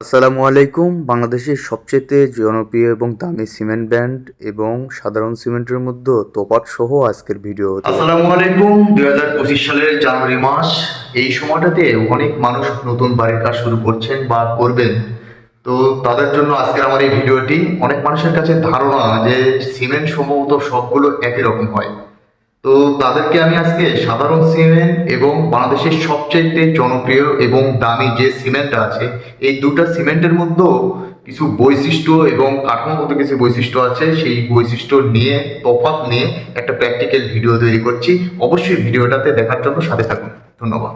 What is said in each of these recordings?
আসসালামু আলাইকুম। বাংলাদেশের সবচেয়ে জনপ্রিয় এবং দামি সিমেন্ট ব্র্যান্ড এবং সাধারণ সিমেন্টের মধ্যে তোপাট সহ আজকের ভিডিও। আসসালামু আলাইকুম। দুই হাজার পঁচিশ সালের জানুয়ারি মাস, এই সময়টাতে অনেক মানুষ নতুন বাড়ির কাজ শুরু করছেন বা করবেন। তো তাদের জন্য আজকের আমার এই ভিডিওটি, অনেক মানুষের কাছে ধারণা যে সিমেন্ট সম্ভবত সবগুলো একই রকম হয়। তো তাদেরকে আমি আজকে সাধারণ সিমেন্ট এবং বাংলাদেশের সবচেয়ে জনপ্রিয় এবং দামি যে সিমেন্টটা আছে, এই দুটো সিমেন্টের মধ্যেও কিছু বৈশিষ্ট্য এবং কাঠামোগত কিছু বৈশিষ্ট্য আছে। সেই বৈশিষ্ট্য নিয়ে, তফাৎ নিয়ে একটা প্র্যাকটিক্যাল ভিডিও তৈরি করছি। অবশ্যই ভিডিওটাতে দেখার জন্য সাথে থাকুন। ধন্যবাদ।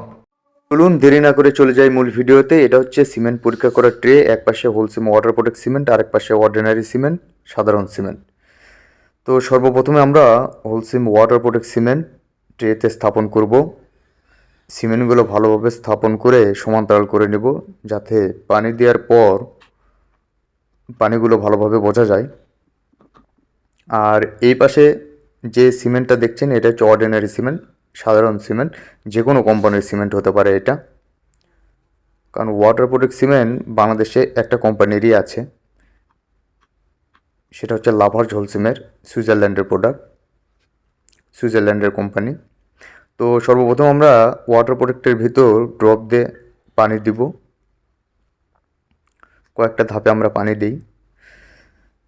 চলুন, দেরি না করে চলে যাই মূল ভিডিওতে। এটা হচ্ছে সিমেন্ট পরীক্ষা করার ট্রে এক পাশে হোলসেম ওয়াটার প্রোটেক্ট সিমেন্ট আর এক পাশে অর্ডিনারি সিমেন্ট সাধারণ সিমেন্ট তো সর্বপ্রথমে আমরা হোলসেম ওয়াটার প্রোটেক্ট সিমেন্ট ট্রেতে স্থাপন করব। সিমেন্টগুলো ভালোভাবে স্থাপন করে সমান্তরাল করে নেব যাতে পানি দেওয়ার পর পানিগুলো ভালোভাবে বোঝা যায়। আর এই পাশে যে সিমেন্টটা দেখছেন, এটা হচ্ছে অর্ডিনারি সিমেন্ট সাধারণ সিমেন্ট যে কোনো কোম্পানির সিমেন্ট হতে পারে এটা। কারণ ওয়াটার প্রোটেক্ট সিমেন্ট বাংলাদেশে একটা কোম্পানিরই আছে। সেটা হচ্ছে লাভার ঝোলসিমের সুইজারল্যান্ডের প্রোডাক্ট সুইজারল্যান্ডের কোম্পানি তো সর্বপ্রথম আমরা ওয়াটার প্রোডাক্টের ভিতর ড্রপ দিয়ে পানি দিব। কয়েকটা ধাপে আমরা পানি দিই।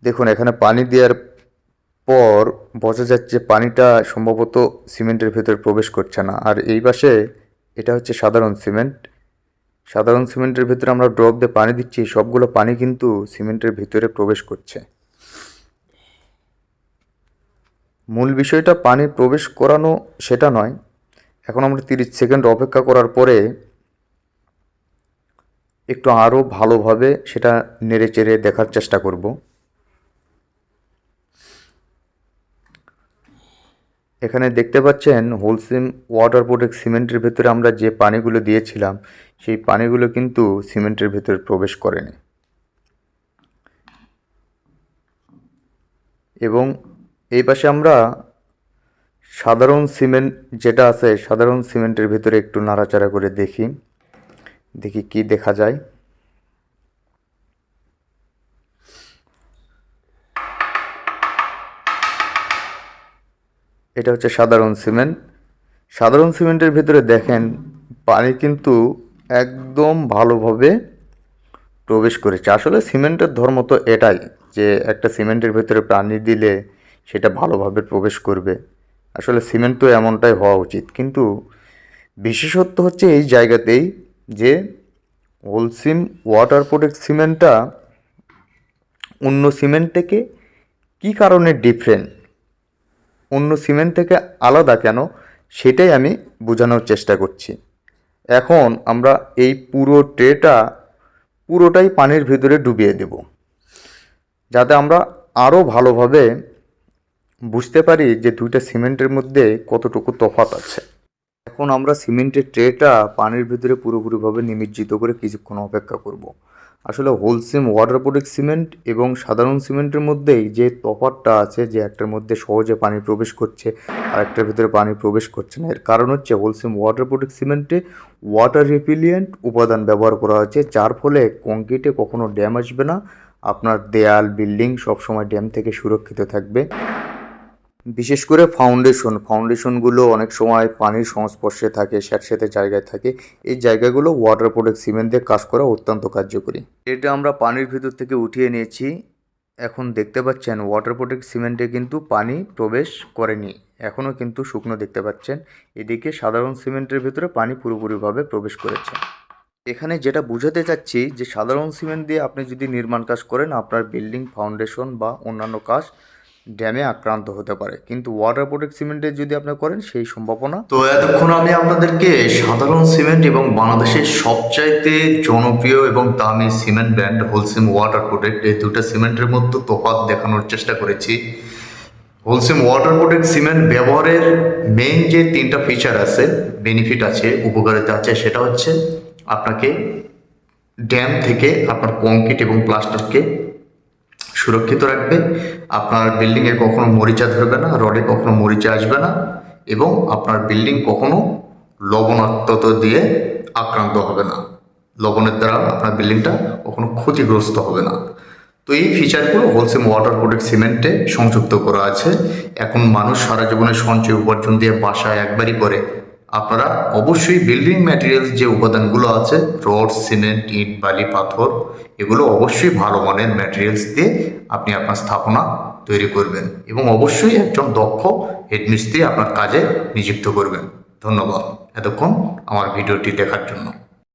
দেখুন, এখানে পানি দেওয়ার পর বোঝা যাচ্ছে পানিটা সম্ভবত সিমেন্টের ভেতরে প্রবেশ করছে না। আর এই পাশে এটা হচ্ছে সাধারণ সিমেন্ট সাধারণ সিমেন্টের ভিতরে আমরা ড্রপ দিয়ে পানি দিচ্ছি। সবগুলো পানি কিন্তু সিমেন্টের ভিতরে প্রবেশ করছে। মূল বিষয়টা পানি প্রবেশ করানো সেটা নয়। এখন আমরা তিরিশ সেকেন্ড অপেক্ষা করার পরে একটু আরও ভালোভাবে সেটা নেড়ে চেড়ে দেখার চেষ্টা করব। এখানে দেখতে পাচ্ছেন হোলসেম ওয়াটার প্রোটেক্ট সিমেন্টের ভেতরে আমরা যে পানিগুলো দিয়েছিলাম, সেই পানিগুলো কিন্তু সিমেন্টের ভেতরে প্রবেশ করেনি। এবং এই পাশে আমরা সাধারণ সিমেন্ট যেটা আছে, সাধারণ সিমেন্টের ভিতরে একটু নাড়াচাড়া করে দেখি। দেখি কি দেখা যায়। এটা হচ্ছে সাধারণ সিমেন্ট। সাধারণ সিমেন্টের ভিতরে দেখেন, পানি কিন্তু একদম ভালোভাবে প্রবেশ করেছে। আসলে সিমেন্টের ধর্ম তো এটাই যে একটা সিমেন্টের ভিতরে পানি দিলে সেটা ভালোভাবে প্রবেশ করবে। আসলে সিমেন্ট তো এমনটাই হওয়া উচিত। কিন্তু বিশেষত্ব হচ্ছে এই জায়গাতেই যে হোলসিম ওয়াটার প্রোটেক্ট সিমেন্টটা অন্য সিমেন্ট থেকে কী কারণে ডিফারেন্ট অন্য সিমেন্ট থেকে আলাদা কেন? সেটাই আমি বোঝানোর চেষ্টা করছি। এখন আমরা এই পুরো ট্রেটা পুরোটাই পানির ভিতরে ডুবিয়ে দেব। যাতে আমরা আরও ভালোভাবে বুঝতে পারি যে দুইটা সিমেন্টের মধ্যে কতটুকু তফাৎ আছে। এখন আমরা সিমেন্টের ট্রেটা পানির ভিতরে পুরোপুরিভাবে নিমজ্জিত করে কিছুক্ষণ অপেক্ষা করব। আসলে হোলসেম ওয়াটার প্রোটেক্ট সিমেন্ট এবং সাধারণ সিমেন্টের মধ্যেই যে তফাৎটা আছে, যে একটার মধ্যে সহজে পানি প্রবেশ করছে আর একটার ভিতরে পানি প্রবেশ করছে না। এর কারণ হচ্ছে হোলসেম ওয়াটার প্রোটেক্ট সিমেন্টে ওয়াটার রিপিলিয়েন্ট উপাদান ব্যবহার করা হয়েছে, যার ফলে কংক্রিটে কখনো ড্যাম আসবে না। আপনার দেয়াল, বিল্ডিং সবসময় ড্যাম থেকে সুরক্ষিত থাকবে। বিশেষ করে ফাউন্ডেশন ফাউন্ডেশনগুলো অনেক সময় পানির সংস্পর্শে থাকে স্যাঁতস্যাঁতে জায়গায় থাকে। এই জায়গাগুলো ওয়াটার প্রোটেক্ট সিমেন্ট দিয়ে কাজ করা অত্যন্ত কার্যকরী। এটা আমরা পানির ভিতর থেকে উঠিয়ে নিয়েছি। এখন দেখতে পাচ্ছেন ওয়াটার প্রোটেক্ট সিমেন্টে কিন্তু পানি প্রবেশ করেনি। এখনও কিন্তু শুকনো দেখতে পাচ্ছেন। এদিকে সাধারণ সিমেন্টের ভিতরে পানি পুরোপুরিভাবে প্রবেশ করেছে। এখানে যেটা বুঝাতে চাচ্ছি যে সাধারণ সিমেন্ট দিয়ে আপনি যদি নির্মাণ কাজ করেন, আপনার বিল্ডিং ফাউন্ডেশন বা অন্যান্য কাজ ড্যামে আক্রান্ত হতে পারে। কিন্তু ওয়াটার প্রোটেক্ট সিমেন্টের যদি আপনি করেন, সেই সম্ভাবনা তো এতক্ষণ আমি আপনাদেরকে সাধারণ সিমেন্ট এবং বাংলাদেশের সবচাইতে জনপ্রিয় এবং দামি cement brand Holcim water protect এই দুটো সিমেন্টের মধ্যে তফাৎ দেখানোর চেষ্টা করেছি। হোলসেম ওয়াটার প্রোটেক্ট সিমেন্ট ব্যবহারের মেইন যে তিনটা ফিচার আছে বেনিফিট আছে, উপকারিতা আছে, সেটা হচ্ছে আপনাকে ড্যাম থেকে আপনার কংক্রিট এবং প্লাস্টারকে সুরক্ষিত রাখবে। আপনার বিল্ডিংয়ে কখনো মরিচা ধরবে না, রডে কখনো মরিচা আসবে না এবং আপনার বিল্ডিং কখনো লবণাক্ততা দিয়ে আক্রান্ত হবে না। লবণের দ্বারা আপনার বিল্ডিংটা কখনো ক্ষতিগ্রস্ত হবে না। তো এই ফিচারগুলো হোলসেম ওয়াটার প্রোটেক্ট সিমেন্টে সংযুক্ত করা আছে। এখন মানুষ সারা জীবনে সঞ্চয় উপার্জন দিয়ে বাসা একবারই করে আপনারা অবশ্যই বিল্ডিং ম্যাটেরিয়ালস যে উপাদানগুলো আছে রড সিমেন্ট ইট, বালি, পাথর, এগুলো অবশ্যই ভালো মানের ম্যাটেরিয়ালস দিয়ে আপনি আপনার স্থাপনা তৈরি করবেন এবং অবশ্যই একজন দক্ষ হেডমিস্ত্রি আপনার কাজে নিযুক্ত করবেন। ধন্যবাদ। এতক্ষণ আমার ভিডিওটি দেখার জন্য।